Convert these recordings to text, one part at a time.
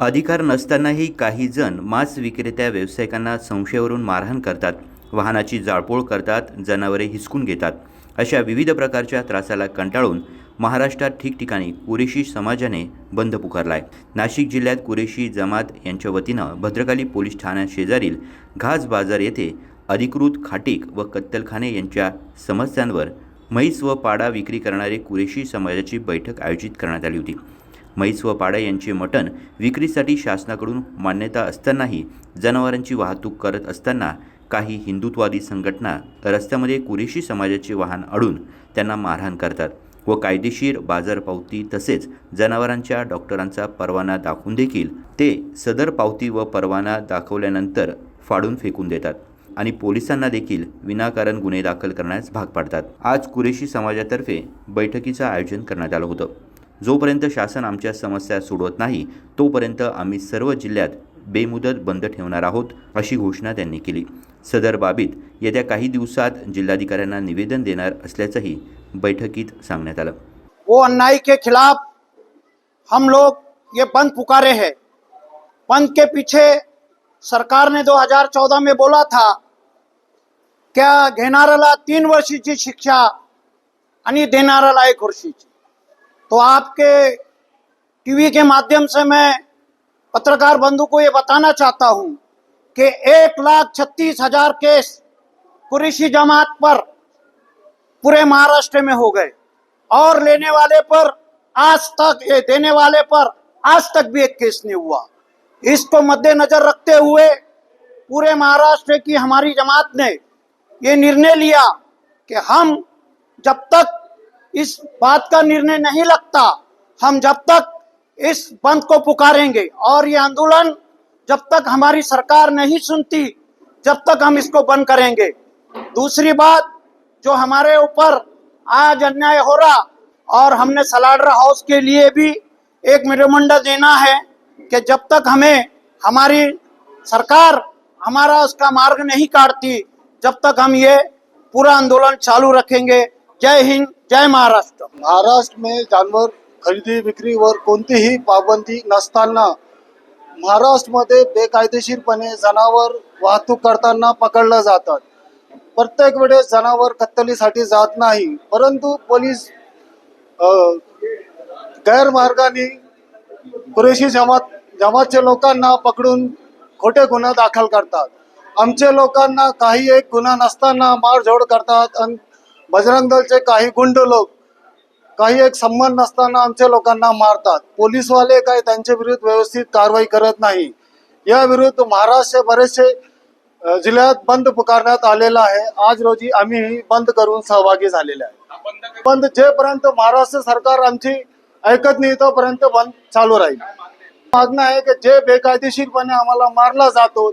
अधिकार नसतानाही काही जण मांस विक्रेत्या व्यावसायिकांना संशयावरून मारहाण करतात. वाहनाची जाळपोळ करतात जनावरे हिसकून घेतात. अशा विविध प्रकारच्या त्रासाला कंटाळून महाराष्ट्रात ठिकठिकाणी कुरेशी समाजाने बंद पुकारला आहे नाशिक जिल्ह्यात कुरेशी जमात यांच्या वतीनं भद्रकाली पोलीस ठाण्याशेजारील घास बाजार येथे अधिकृत खाटीक व कत्तलखाने यांच्या समस्यांवर म्हैस व पाडा विक्री करणारे कुरेशी समाजाची बैठक आयोजित करण्यात आली होती. म्हैस व पाडा यांचे मटण विक्रीसाठी शासनाकडून मान्यता असतानाही जनावरांची वाहतूक करत असताना काही हिंदुत्वादी संघटना रस्त्यामध्ये कुरेशी समाजाचे वाहन अडून त्यांना मारहाण करतात व कायदेशीर बाजार पावती तसेच जनावरांच्या डॉक्टरांचा परवाना दाखवून देखील ते सदर पावती व परवाना दाखवल्यानंतर फाडून फेकून देतात आणि पोलिसांना देखील विनाकारण गुन्हे दाखल करण्यास भाग पाडतात. आज कुरेशी समाजातर्फे बैठकीचं आयोजन करण्यात आलं होतं. जोपर्यंत शासन आमच्या समस्या सोडवत नाही तोपर्यंत आम्ही सर्व जिल्ह्यात बेमुदत बंद ठेवणार आहोत अशी घोषणा त्यांनी केली. सदर बाबीत येत्या काही दिवसात जिल्हाधिकाऱ्यांना निवेदन देणार असल्याचंही बैठकीत सांगण्यात आलं. वो अन्याय के खिलाफ हम लोग ये बंद पुकारे हैं। बंद के पीछे सरकार ने 2014 में बोला था क्या घेणाऱ्याला तीन वर्षीची शिक्षा आणि देणाऱ्याला एक वर्षीची? तो आपके टीवी के माध्यम से मैं पत्रकार बंधु को ये बताना चाहता हूँ कि एक लाख छत्तीस हज़ार केस कुरेशी जमात पर पूरे महाराष्ट्र में हो गए और लेने वाले पर आज तक, ये देने वाले पर आज तक भी एक केस नहीं हुआ। इसको मद्देनजर रखते हुए पूरे महाराष्ट्र की हमारी जमात ने ये निर्णय लिया कि हम जब तक इस बात का निर्णय नहीं लगता। हम जब तक इस बंद को पुकारेंगे और ये आंदोलन जब तक हमारी सरकार नहीं सुनती, जब तक हम इसको बंद करेंगे। दूसरी बात, जो हमारे ऊपर आज अन्याय हो रहा और हमने सलाडर हाउस के लिए भी एक मेमोरेंडम देना है कि जब तक हमें, हमारी सरकार हमारा उसका मार्ग नहीं काटती, जब तक हम ये पूरा आंदोलन चालू रखेंगे जय हिंद जय महाराष्ट्र. महाराष्ट्र में जानवर खरेदी विक्रीवर कोणतीही पाबंदी नसताना महाराष्ट्रमध्ये बेकायदेशीरपणे जनावर वाहतूक करताना पकडलं जातात. प्रत्येक वेळेस जनावर कत्तलीसाठी जात नाही परंतु पोलीस गैरमार्गाने कुरेशी जमात जमातचे लोकांना पकडून खोटे गुन्हा दाखल करतात. आमच्या लोकांना काही एक गुन्हा नसताना मारझोड करतात आणि बजरंग दलचे काही गुंड लोक काही एक संबंध नसताना आमच्या लोकांना मारतात. पोलीसवाले काय त्यांच्या विरुद्ध व्यवस्थित कारवाई करत नाही. या विरुद्ध महाराष्ट्र बरेचसे जिल्ह्यात बंद पुकारण्यात आलेला आहे. आज रोजी आम्ही बंद करून सहभागी झालेले आहे. बंद जेपर्यंत महाराष्ट्र सरकार आमची ऐकत नाही तोपर्यंत बंद चालू राहील. मागणं आहे की जे बेकायदेशीरपणे आम्हाला मारला जातो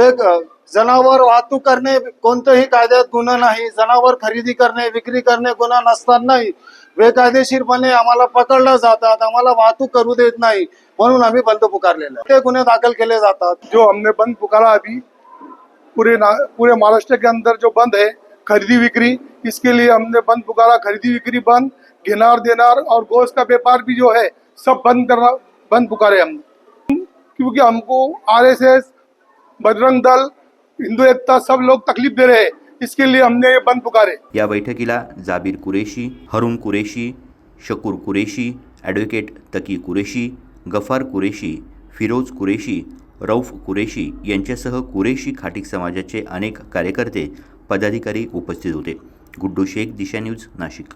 जनावर वाहतूक करणे कोणत्याही कायद्यात गुन्हा नाही, जनावर खरेदी करणे, विक्री करणे, गुन्हा नसतानाही बेकायदेशीरपणे आम्हाला पकडलं जातात, आम्हाला वाहतूक करू देत नाही, म्हणून आम्ही बंद पुकारलेला. ते गुन्हे दाखल केले जातात. जो हमने बंद पुकारा अभी, पूरे पूरे महाराष्ट्र के अंदर जो बंद है, खरीदी बिक्री इसके लिए हमने बंद पुकारा, खरीदी बिक्री बंद, घेनार देनार और गोश्त का व्यापार भी जो है, सब बंद करना, बंद पुकारे हमने। क्योंकि हमको आरएसएस बजरंग दल हिंदू एकता सब लोग तकलीफ दे रहे हैं। इसके लिए हमने ये बंद पुकारे। या बैठकीला जाबीर कुरेशी हरुण कुरेशी शकूर कुरेशी ॲडव्होकेट तकी कुरेशी गफार कुरेशी फिरोज कुरेशी रौफ कुरेशी यांच्यासह कुरेशी खाटीक समाजाचे अनेक कार्यकर्ते पदाधिकारी उपस्थित होते. गुड्डू शेख दिशा न्यूज नाशिक.